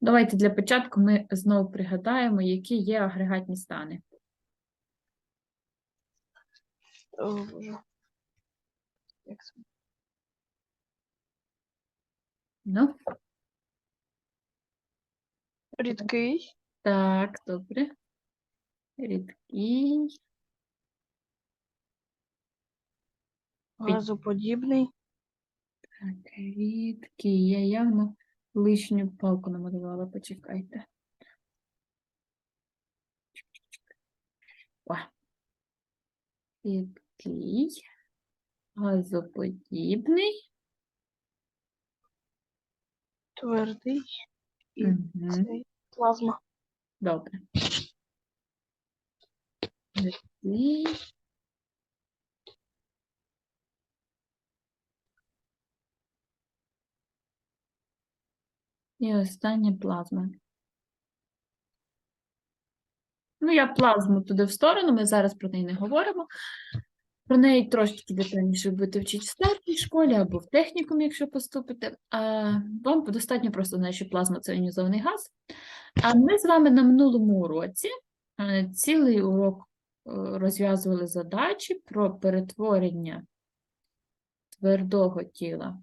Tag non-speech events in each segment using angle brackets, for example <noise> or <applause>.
Давайте для початку ми знову пригадаємо, які є агрегатні стани. Ну, Рідкий, так, добре. Рідкий. газоподібний, Так, рідкий. Я явно лишню палку намалювала, почекайте. О. Рідкий. Газоподібний. твердий і цей плазма. Добре. Рідкий. І остання плазма. Ну, я плазму туди в сторону, ми зараз про неї не говоримо. Про неї трошки детальніше ви будете вчити в старшій школі або в технікумі, якщо поступите. А вам достатньо просто знати, що плазма це іонізований газ. А ми з вами на минулому уроці цілий урок е, розв'язували задачі про перетворення твердого тіла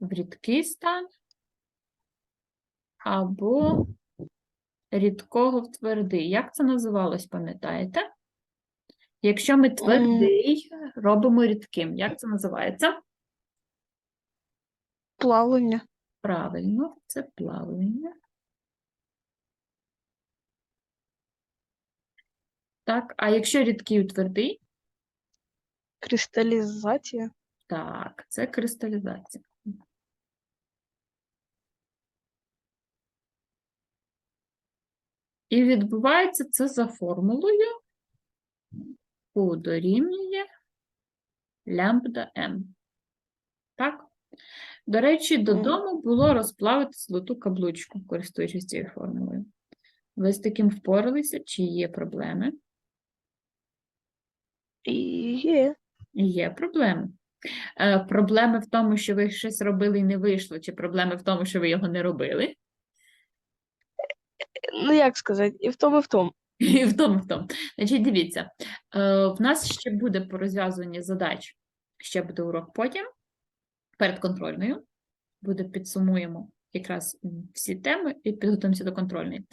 в рідкий стан або рідкого в твердий. Як це називалось, пам'ятаєте? Якщо ми твердий робимо рідким, як це називається? Плавлення, Правильно, це плавлення. Так, а якщо рідкий у твердий? кристалізація, Так, це кристалізація. І відбувається це за формулою U дорівнює лямбда М. Так? До речі, додому було розплавити золоту каблучку, користуючись цією формулою. Ви з таким впоралися, чи є проблеми? є. Є проблеми. Е, проблеми в тому, що ви щось робили і не вийшло, чи проблеми в тому, що ви його не робили? Ну як сказати, і в тому, і в тому. І в тому, в тому. Значить, дивіться, е, в нас ще буде по розв'язуванні задач, ще буде урок потім, перед контрольною. Буде підсумуємо якраз всі теми і підготуємося до контрольної.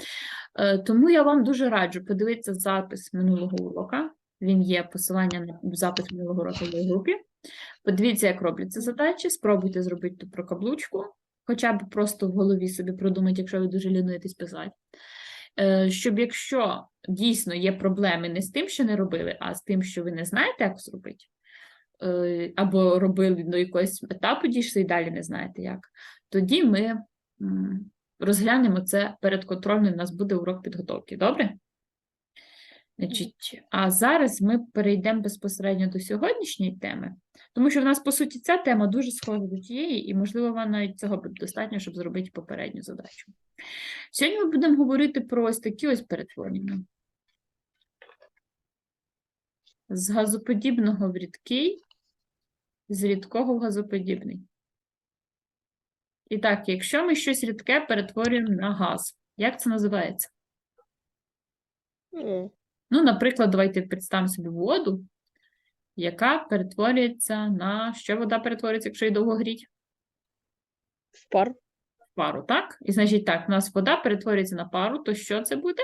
Е, Тому я вам дуже раджу подивитися запис минулого урока. Він є посилання на запис минулого уроку в групі. Подивіться, як робляться задачі, спробуйте зробити ту прокаблучку, хоча б просто в голові собі продумати, якщо ви дуже лінуєтесь писати. Е, Щоб якщо дійсно є проблеми не з тим, що не робили, а з тим, що ви не знаєте, як зробити, е, або робили до якогось етапу дійшли і далі не знаєте як, тоді ми розглянемо це перед контрольним, у нас буде урок підготовки, добре? Значить, а зараз ми перейдемо безпосередньо до сьогоднішньої теми, тому що в нас, по суті, ця тема дуже схожа до тієї, і, можливо, вам навіть цього буде достатньо, щоб зробити попередню задачу. Сьогодні ми будемо говорити про ось такі ось перетворення. З газоподібного в рідкий, з рідкого в газоподібний. І так, якщо ми щось рідке перетворюємо на газ, як це називається? Ну, наприклад, давайте представимо собі воду, яка перетворюється на що вода перетворюється, якщо її довго гріть? В пар. В пару, так? І значить так, у нас вода перетворюється на пару, то що це буде?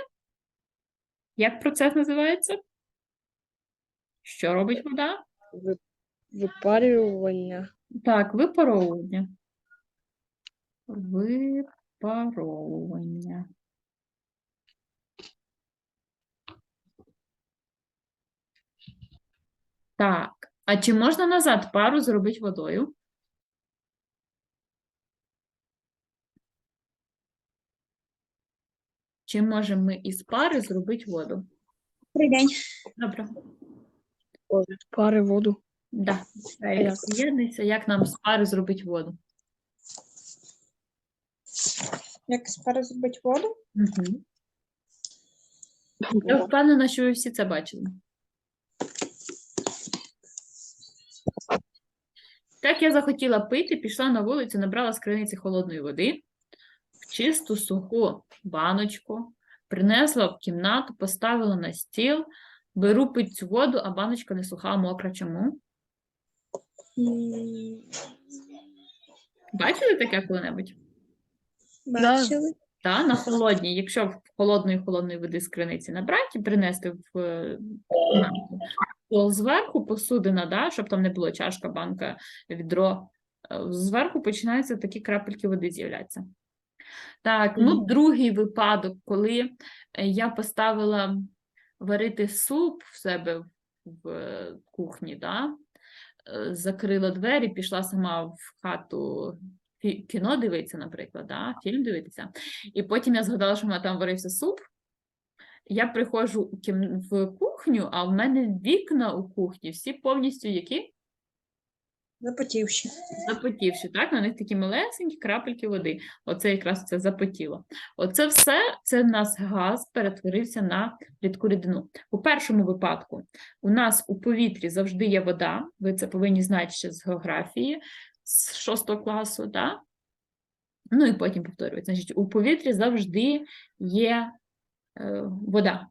Як процес називається? Що робить вода? Випарювання. Так, випаровування. Випаровування. Так, а чи можна назад пару зробити водою? Чи можемо ми із пари зробити воду? Добрий день. Добре. Пари воду. Да. як? Приєднуйся, як нам з пари зробити воду. Як спершу зробити воду? Угу. Я впевнена, що ви всі це бачили. Так я захотіла пити, пішла на вулицю, набрала з криниці холодної води, в чисту суху баночку, принесла в кімнату, поставила на стіл, беру пить цю воду, а баночка не суха, а мокра. Чому? Бачили таке коли-небудь? Бачили? Та, на холодній, якщо в холодної холодної води з криниці набрати і принести в е, кімнату, то зверху посудина, да, щоб там не було чашка, банка, відро, е, зверху починаються такі крапельки води з'являтися. Так, ну другий випадок, коли е, я поставила варити суп в себе в е, кухні, да, закрила двері, пішла сама в хату кіно дивитися, наприклад, да, фільм дивитися. І потім я згадала, що в мене там варився суп. Я приходжу в кухню, а в мене вікна у кухні всі повністю які Запотівши. запотівші, так? На них такі малесенькі крапельки води. Оце якраз це запотіло. Оце все, це в нас газ перетворився на рідку рідину. У першому випадку у нас у повітрі завжди є вода. Ви це повинні знати ще з географії, з 6 класу, так? Ну і потім повторюють. Значить, у повітрі завжди є вода.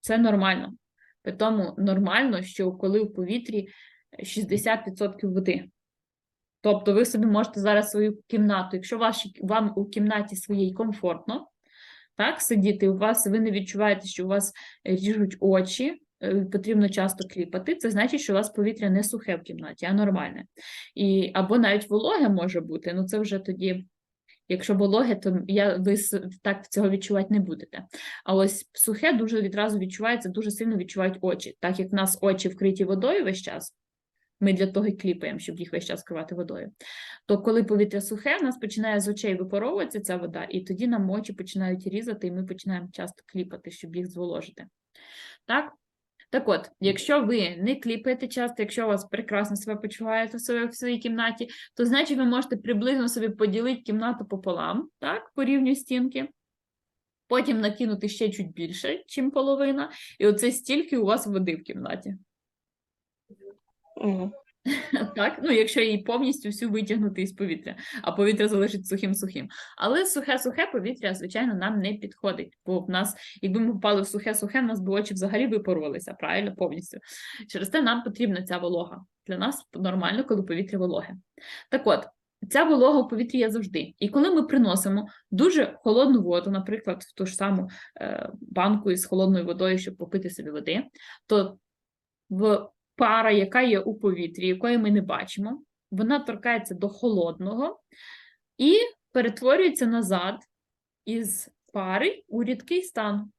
Це нормально. При тому нормально, що коли у повітрі 60% води. Тобто ви собі можете зараз свою кімнату, якщо ваші, вам у кімнаті своїй комфортно, так, сидіти, у вас ви не відчуваєте, що у вас ріжуть очі, е, потрібно часто кліпати, це значить, що у вас повітря не сухе в кімнаті, а нормальне. І, або навіть вологе може бути, ну це вже тоді, якщо вологе, то я, ви так цього відчувати не будете. А ось сухе дуже відразу відчувається, дуже сильно відчувають очі. Так як в нас очі вкриті водою весь час, ми для того і кліпаємо, щоб їх весь час вкривати водою. То коли повітря сухе, в нас починає з очей випаровуватися ця вода, і тоді нам очі починають різати, і ми починаємо часто кліпати, щоб їх зволожити. Так? Так от, якщо ви не кліпаєте часто, якщо у вас прекрасно себе почуваєте в своїй, в своїй кімнаті, то значить ви можете приблизно собі поділити кімнату пополам, так, по рівню стінки. Потім накинути ще чуть більше, чим половина, і оце стільки у вас води в кімнаті. <laughs> Так, ну якщо її повністю всю витягнути із повітря, а повітря залишить сухим-сухим. Але сухе-сухе повітря, звичайно, нам не підходить, бо в нас, якби ми попали в сухе-сухе, в нас би очі взагалі випарувалися, правильно, повністю. Через те нам потрібна ця волога. Для нас нормально, коли повітря вологе. Так от, ця волога у повітрі є завжди. І коли ми приносимо дуже холодну воду, наприклад, в ту ж саму е, банку із холодною водою, щоб попити собі води, то в пара, яка є у повітрі, якої ми не бачимо, вона торкається до холодного і перетворюється назад із пари у рідкий стан.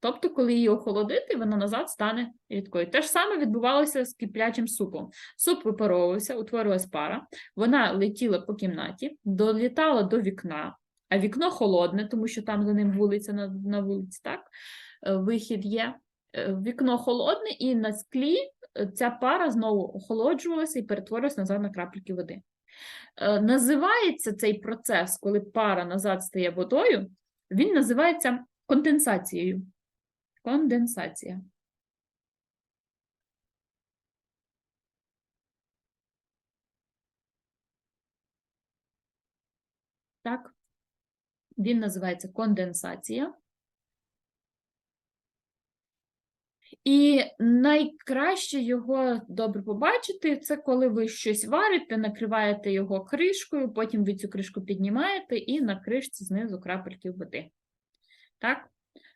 Тобто, коли її охолодити, вона назад стане рідкою. Те ж саме відбувалося з киплячим супом. Суп випаровувався, утворилась пара, вона летіла по кімнаті, долітала до вікна, а вікно холодне, тому що там за ним вулиця на, на вулиці, так? е, Вихід є. Е, Вікно холодне, і на склі ця пара знову охолоджувалася і перетворилася назад на крапельки води. Е, Називається цей процес, коли пара назад стає водою, він називається конденсацією. Конденсація. Так, він називається конденсація. І найкраще його добре побачити, це коли ви щось варите, накриваєте його кришкою, потім ви цю кришку піднімаєте і на кришці знизу крапельки води. Так?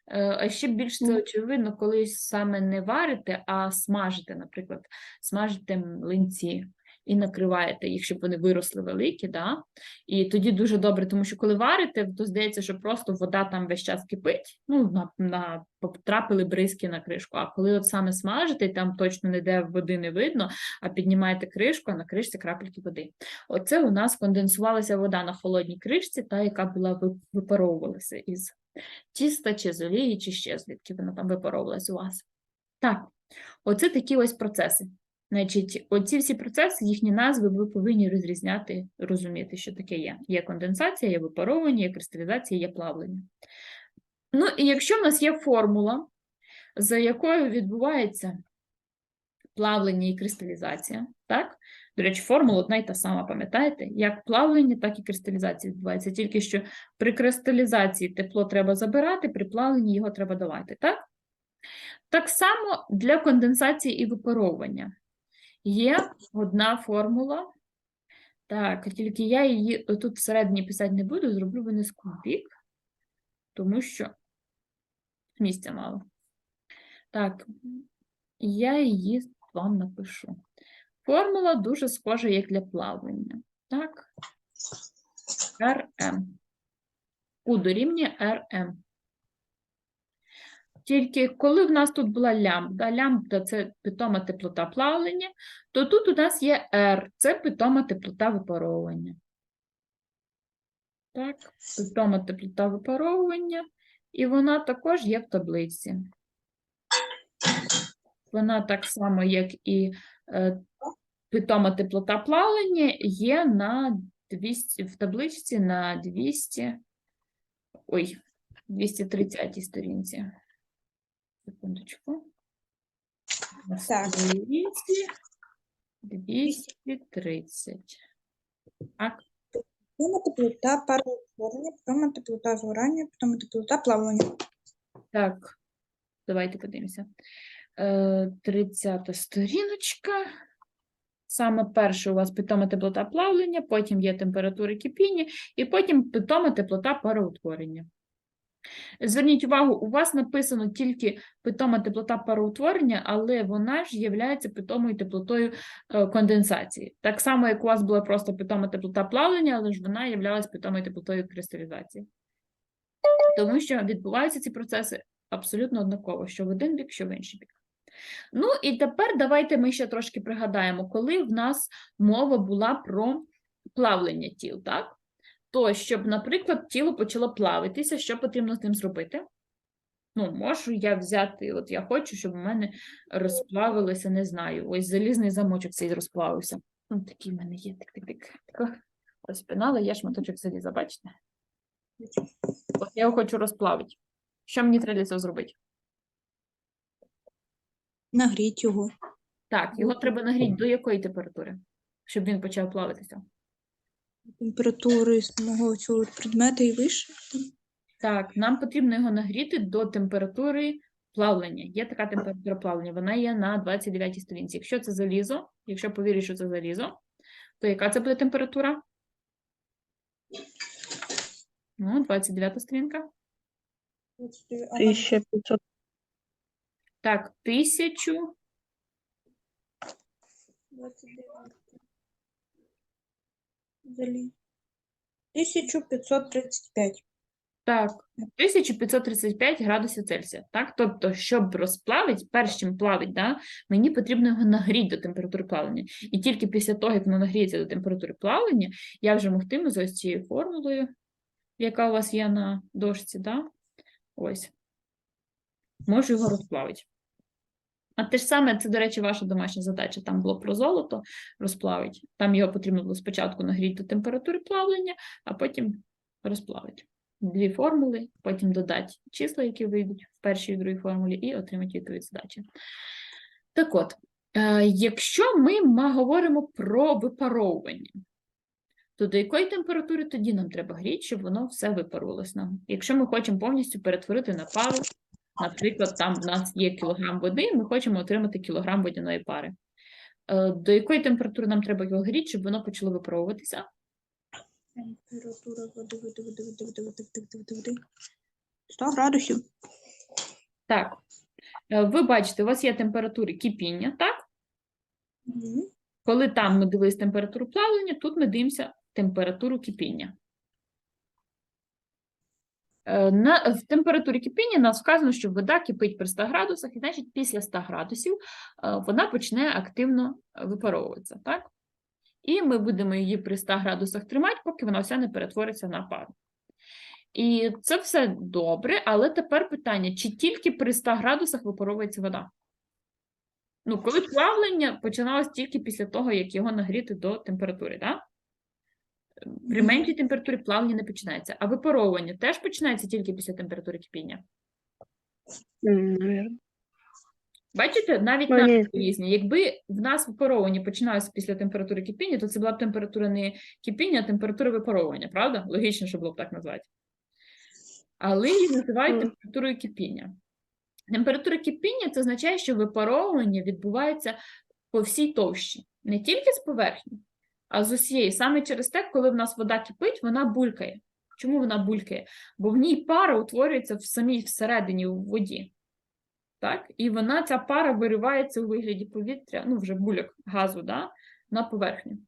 Е, А ще більш це очевидно, коли саме не варите, а смажите, наприклад, смажите млинці і накриваєте їх, щоб вони виросли великі, да? І тоді дуже добре, тому що коли варите, то здається, що просто вода там весь час кипить, ну, на, на потрапили бризки на кришку. А коли от саме смажите, там точно ніде води не видно, а піднімаєте кришку, а на кришці крапельки води. Оце у нас конденсувалася вода на холодній кришці, та яка була випаровувалася із тіста чи з олії, чи ще звідки вона там випаровувалась у вас. Так, оце такі ось процеси. Значить, оці всі процеси, їхні назви ви повинні розрізняти, розуміти, що таке є. Є конденсація, є випаровування, є кристалізація, є плавлення. Ну, і якщо в нас є формула, за якою відбувається плавлення і кристалізація. Так? До речі, формула одна й та сама, пам'ятаєте? Як плавлення, так і кристалізація відбувається. Тільки що при кристалізації тепло треба забирати, при плавленні його треба давати. Так? Так само для конденсації і випаровування. Є одна формула. Так, тільки я її тут всередині писати не буду, зроблю винизку в бік, тому що місця мало. Так, я її вам напишу. Формула дуже схожа, як для плавання. Так, РМ. У дорівнює РМ. Тільки коли в нас тут була лямбда, лямбда це питома теплота плавлення, то тут у нас є R, це питома теплота випаровування. Так, питома теплота випаровування, і вона також є в таблиці. Вона так само, як і е, питома теплота плавлення, є на 200, в табличці на 200, ой, 230 сторінці. Секундочку. Так. сторінці 230. Так, теплота пароутворення, питома теплота згорання, питома теплота плавлення. так, давайте подивимося. Е, 30 сторіночка. Саме перше у вас питома теплота плавлення, потім є температури кипіння, і потім питома теплота пароутворення. Зверніть увагу, у вас написано тільки питома теплота пароутворення, але вона ж є питомою теплотою е, конденсації. Так само, як у вас була просто питома теплота плавлення, але ж вона є питомою теплотою кристалізації. Тому що відбуваються ці процеси абсолютно однаково, що в один бік, що в інший бік. Ну і тепер давайте ми ще трошки пригадаємо, коли в нас мова була про плавлення тіл, так? То, щоб, наприклад, тіло почало плавитися, що потрібно з ним зробити? Ну, можу я взяти, от я хочу, щоб у мене розплавилося, не знаю, ось залізний замочок цей розплавився. Ну, такий в мене є, тик-тик-тик. Розпинала, є шматочок заліза, бачите? От я його хочу розплавити. Що мені треба для цього зробити? Нагріть його. Так, його треба нагріти до якої температури, щоб він почав плавитися? Температури самого цього предмета і вище. Так, нам потрібно його нагріти до температури плавлення. Є така температура плавлення, вона є на 29 сторінці. Якщо це залізо, якщо повіриш, що це залізо, то яка це буде температура? Ну, 29 сторінка. 1500. Так, тисячу. 1535. Так, 1535 градусів Цельсія. Так? Тобто, щоб розплавити, перш чим плавить, да, мені потрібно його нагріти до температури плавлення. І тільки після того, як воно нагріється до температури плавлення, я вже могтиму за ось цією формулою, яка у вас є на дошці, да? ось, можу його розплавити. А те ж саме, це, до речі, ваша домашня задача. Там було про золото розплавити. Там його потрібно було спочатку нагріти до температури плавлення, а потім розплавити. Дві формули, потім додати числа, які вийдуть в першій і другій формулі, і отримати відповідь задачі. Так от, е, якщо ми говоримо про випаровування, то до якої температури тоді нам треба гріти, щоб воно все випарувалося нам? Якщо ми хочемо повністю перетворити на пару, Наприклад, там в нас є кілограм води, і ми хочемо отримати кілограм водяної пари. Е, до якої температури нам треба його гріти, щоб воно почало випаровуватися? Температура води, води, води, води, води, води, води, води. 100 градусів. Так. Е, ви бачите, у вас є температура кипіння, так? Угу. Коли там ми дивились температуру плавлення, тут ми дивимося температуру кипіння. Е, На, в температурі кипіння нас вказано, що вода кипить при 100 градусах, і значить після 100 градусів е, вона почне активно е, випаровуватися, так? І ми будемо її при 100 градусах тримати, поки вона вся не перетвориться на пару. І це все добре, але тепер питання, чи тільки при 100 градусах випаровується вода? Ну, коли плавлення починалось тільки після того, як його нагріти до температури, так? При меншій температурі плавлення не починається. А випаровування теж починається тільки після температури кипіння. М, Наверно. Бачите, навіть ні. назви різні. Якби в нас випаровування починалося після температури кипіння, то це була б температура не кипіння, а температура випаровування, правда? Логічно, що було б так назвати. Але її називають температурою кипіння. Температура кипіння це означає, що випаровування відбувається по всій товщі, не тільки з поверхні, а з усієї. Саме через те, коли в нас вода кипить, вона булькає. Чому вона булькає? Бо в ній пара утворюється в самій всередині у воді. Так? І вона, ця пара виривається у вигляді повітря, ну вже бульок газу, да? на поверхню.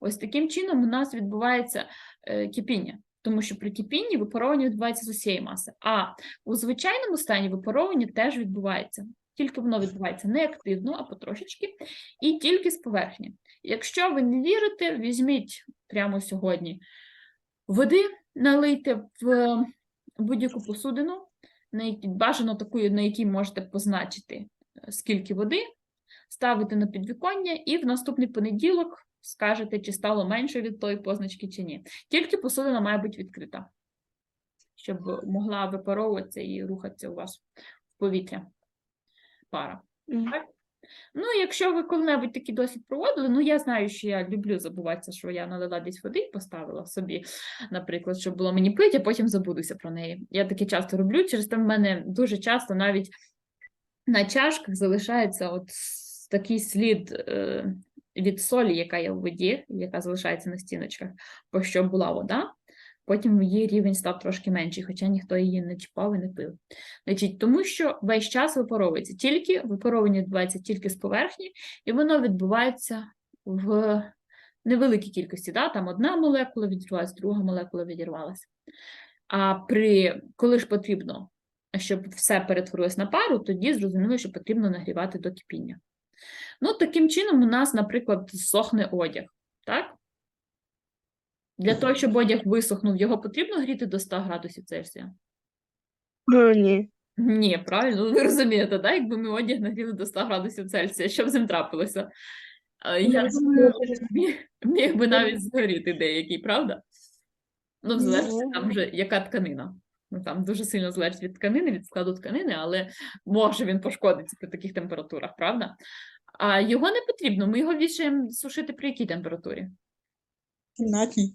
Ось таким чином у нас відбувається е, кипіння, тому що при кипінні випаровування відбувається з усієї маси. А у звичайному стані випаровування теж відбувається. Тільки воно відбувається не активно, а потрошечки, і тільки з поверхні. Якщо ви не вірите, візьміть прямо сьогодні води, налийте в будь-яку посудину, бажано таку, на якій можете позначити, е, скільки води, ставите на підвіконня і в наступний понеділок скажете, чи стало менше від тої позначки, чи ні. Тільки посудина має бути відкрита, щоб могла випаровуватися і рухатися у вас в повітря пара. Мгм. Ну, якщо ви коли-небудь такий досвід проводили, ну я знаю, що я люблю забуватися, що я налила десь води і поставила собі, наприклад, щоб було мені пити, а потім забудуся про неї. Я таке часто роблю, через те в мене дуже часто навіть на чашках залишається от такий слід е, від солі, яка є в воді, яка залишається на стіночках, бо що була вода. Потім її рівень став трошки менший, хоча ніхто її не чіпав і не пив. Значить, тому що весь час випаровується тільки випаровування відбувається тільки з поверхні, і воно відбувається в невеликій кількості. Да? Там одна молекула відірвалася, друга молекула відірвалася. А при коли ж потрібно, щоб все перетворилось на пару, тоді зрозуміло, що потрібно нагрівати до кипіння. Ну, таким чином, у нас, наприклад, сохне одяг. Для того, щоб одяг висохнув, його потрібно гріти до 100 градусів Цельсія. Е, Ні. Ні, правильно, ну, ви розумієте, да? якби ми одяг нагріли до 100 градусів Цельсія, що б з ним трапилося? Е, Я думаю, <laughs> міг, би навіть згоріти деякий, правда? Ну, в залежності Ну. там вже яка тканина. Ну, там дуже сильно залежить від тканини, від складу тканини, але може він пошкодиться при таких температурах, правда? А його не потрібно, ми його вішаємо сушити при якій температурі? Кімнатній.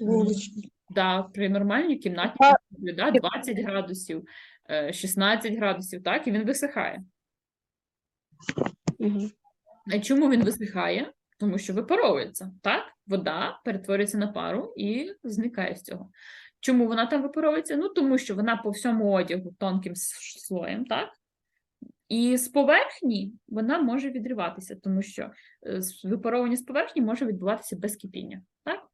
Вуличній. Да, при нормальній температурі, да, 20 градусів, е, 16 градусів, так, і він висихає. Мгм. А чому він висихає? Тому що випаровується, так? Вода перетворюється на пару і зникає з цього. Чому вона там випаровується? Ну, тому що вона по всьому одягу тонким слоєм, так? І з поверхні вона може відриватися, тому що е, випаровування з поверхні може відбуватися без кипіння, так?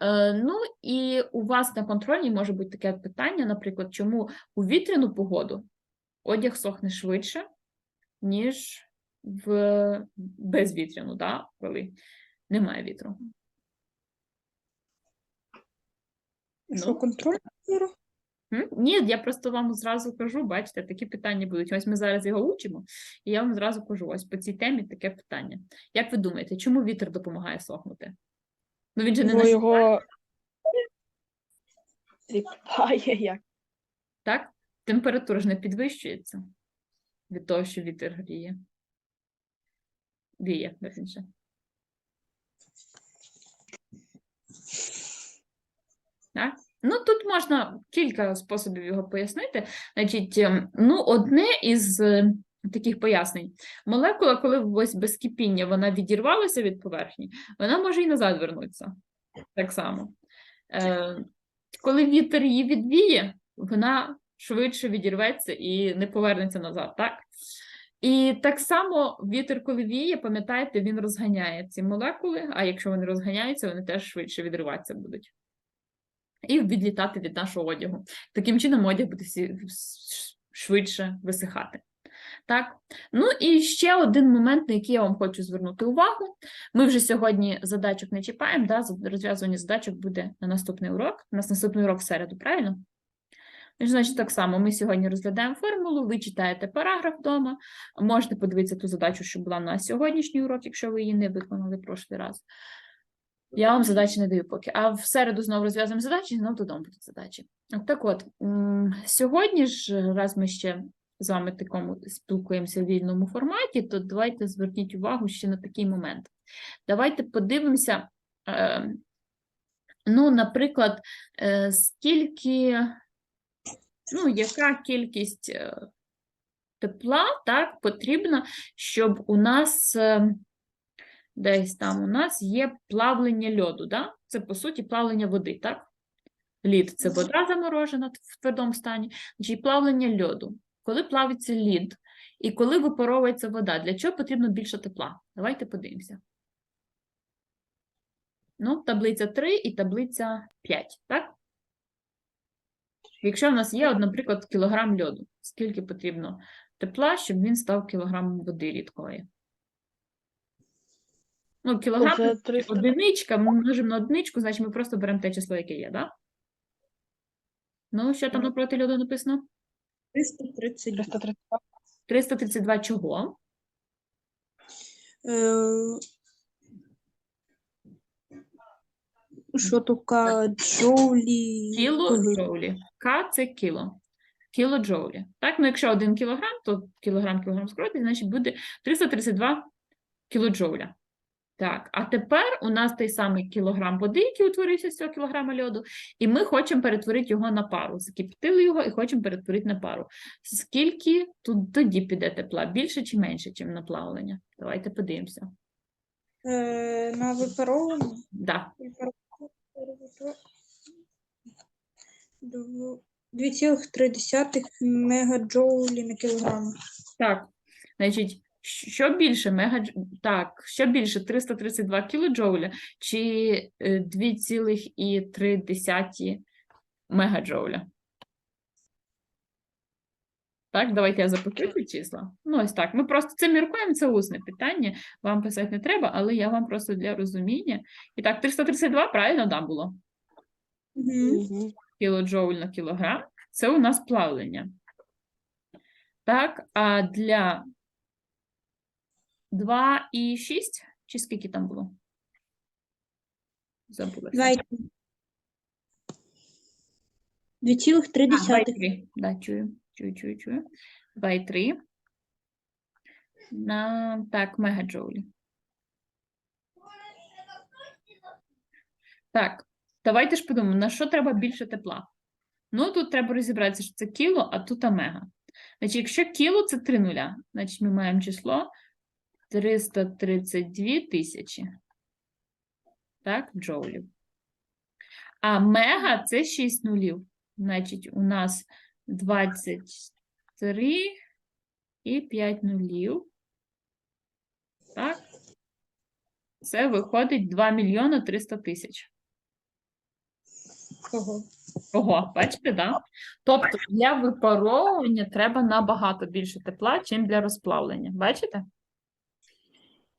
Е, ну і у вас на контрольній може бути таке питання, наприклад, чому у вітряну погоду одяг сохне швидше, ніж в безвітряну, да, коли немає вітру. Що Ну. контроль? Ні, я просто вам зразу кажу, бачите, такі питання будуть. Ось ми зараз його учимо, і я вам зразу кажу: ось по цій темі таке питання. Як ви думаєте, чому вітер допомагає сохнути? Ну він же не Бо на його тріпає як. так? Температура ж не підвищується від того, що вітер гріє. Віє, верніше. Так? Ну, тут можна кілька способів його пояснити. Значить, ем, ну, одне із таких пояснень. Молекула, коли ось без кипіння вона відірвалася від поверхні, вона може і назад вернутися. Так само. Е, коли вітер її відвіє, вона швидше відірветься і не повернеться назад, так? І так само вітер, коли віє, пам'ятаєте, він розганяє ці молекули, а якщо вони розганяються, вони теж швидше відриватися будуть. І відлітати від нашого одягу. Таким чином одяг буде всі- швидше висихати. Так, ну і ще один момент, на який я вам хочу звернути увагу. Ми вже сьогодні задачок не чіпаємо, да? розв'язування задачок буде на наступний урок. У нас наступний урок в середу, правильно? Ну, Значить, так само ми сьогодні розглядаємо формулу, ви читаєте параграф вдома, можете подивитися ту задачу, що була на сьогоднішній урок, якщо ви її не виконали прошлий раз. Я вам задачі не даю поки. А в середу знову розв'язуємо задачі, і знову додому будуть задачі. Так от, сьогодні ж, раз ми ще з вами такому спілкуємося в вільному форматі, то давайте зверніть увагу ще на такий момент. Давайте подивимося, е, ну, наприклад, е, скільки, ну, яка кількість е, тепла так, потрібна, щоб у нас десь там у нас є плавлення льоду. Да? Це, по суті, плавлення води, так? Лід це вода заморожена в твердому стані, значить плавлення льоду. Коли плавиться лід і коли випаровується вода, для чого потрібно більше тепла? Давайте подивимося. Ну, таблиця 3 і таблиця 5, так? Якщо в нас є, наприклад, кілограм льоду, скільки потрібно тепла, щоб він став кілограмом води рідкої? Ну, кілограм одиничка, ми множимо на одиничку, значить ми просто беремо те число, яке є, так? Ну, що там Мгм. напроти льоду написано? 330. 332. 332 чого? Е, Що таке джоулі? Кіло джоулі. К це кіло. Кіло джоулі. Так, ну якщо 1 кілограм, то кілограм кілограм скоротить, значить буде 332 кілоджоуля. Так, а тепер у нас той самий кілограм води, який утворився з цього кілограма льоду, і ми хочемо перетворити його на пару. Закипятили його і хочемо перетворити на пару. Скільки тут тоді піде тепла? Більше чи менше, ніж на плавлення? Давайте подивимося. Е, На випаровування? Да. 2,3 мегаджоулі на кілограм. Так, значить, що більше мега... Так, що більше 332 кілоджоуля чи е, 2,3 мегаджоуля? Так, давайте я запишу ці числа. Ну, ось так. Ми просто це міркуємо, це усне питання. Вам писати не треба, але я вам просто для розуміння. І так, 332, правильно, да, було? Угу. Кілоджоуль на кілограм, це у нас плавлення. Так, а для 2,6, чи скільки там було? Забулася. 2,3. А, 2,3. Да, чую, чую, чую, чую. 2,3 на, так, мегаджоулі. Так, давайте ж подумаємо, на що треба більше тепла? Ну, тут треба розібратися, що це кіло, а тут омега. Значить, якщо кіло це 3 нуля, значить ми маємо число 332 тисячі. Так, джоулів. А мега це 6 нулів. Значить, у нас 23 і 5 нулів. Так. Це виходить 2 мільйони 300 тисяч. Ого. Ого, бачите, да? Тобто для випаровування треба набагато більше тепла, чим для розплавлення. Бачите?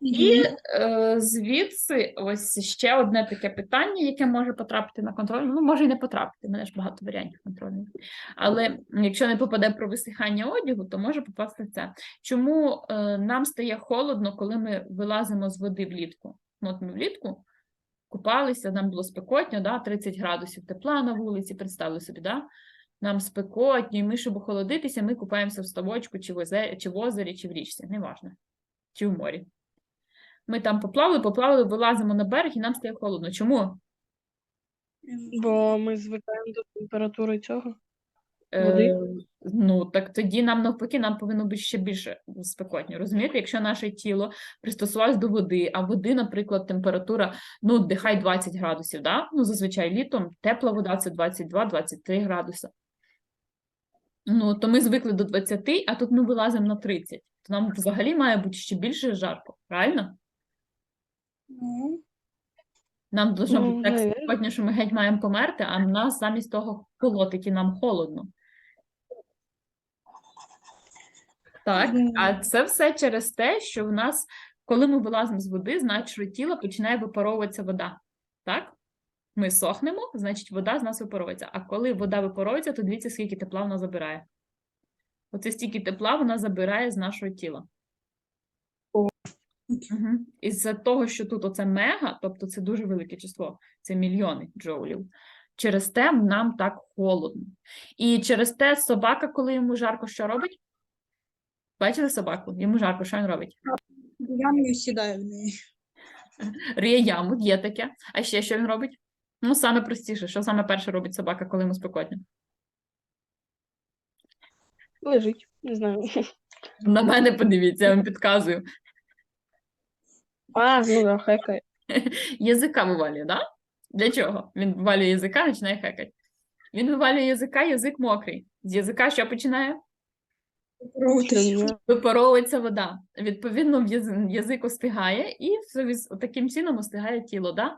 І е, звідси ось ще одне таке питання, яке може потрапити на контроль. Ну, може і не потрапити, в мене ж багато варіантів контрольних. Але якщо не попаде про висихання одягу, то може попасти це. Чому е, нам стає холодно, коли ми вилазимо з води влітку? Ну, от ми влітку купалися, нам було спекотно, да, 30 градусів тепла на вулиці, представили собі, да? нам спекотно, і ми, щоб охолодитися, ми купаємося в ставочку, чи в озері, чи в озері, чи в річці, неважно, чи в морі. Ми там поплавали, поплавали, вилазимо на берег, і нам стає холодно. Чому? Бо ми звикаємо до температури цього. Е, ну, так тоді нам навпаки, нам повинно бути ще більше спекотні. Розумієте, якщо наше тіло пристосувалось до води, а води, наприклад, температура, ну, нехай 20 градусів, да? ну, зазвичай літом тепла вода це 22-23 градуси. Ну, то ми звикли до 20, а тут ми вилазимо на 30. То нам взагалі має бути ще більше жарко, правильно? Ну, Нам должно Ну, бути так навірно. спекотно, що ми геть маємо померти, а в нас замість того колотить і нам холодно. Так, а це все через те, що в нас, коли ми вилазимо з води, з нашого тіла починає випаровуватися вода. Так? Ми сохнемо, значить, вода з нас випаровується. А коли вода випаровується, то дивіться, скільки тепла вона забирає. Оце стільки тепла вона забирає з нашого тіла. Угу. Із-за того, що тут оце мега, тобто це дуже велике число, це мільйони джоулів. Через те нам так холодно. І через те собака, коли йому жарко, що робить? Бачили собаку? Йому жарко, що він робить? Ямою сідаю в неї. Риє яму, є таке. А ще що він робить? Ну, саме простіше, що саме перше робить собака, коли йому спекотно? Лежить, не знаю. На мене подивіться, я вам підказую. А, ну да, хекає. <laughs> Язика вивалює, да? Для чого? Він вивалює язика, починає хекати. Він вивалює язика, язик мокрий. З язика що починає? Випаровується вода. Відповідно, язик остигає, і таким чином остигає тіло. Да?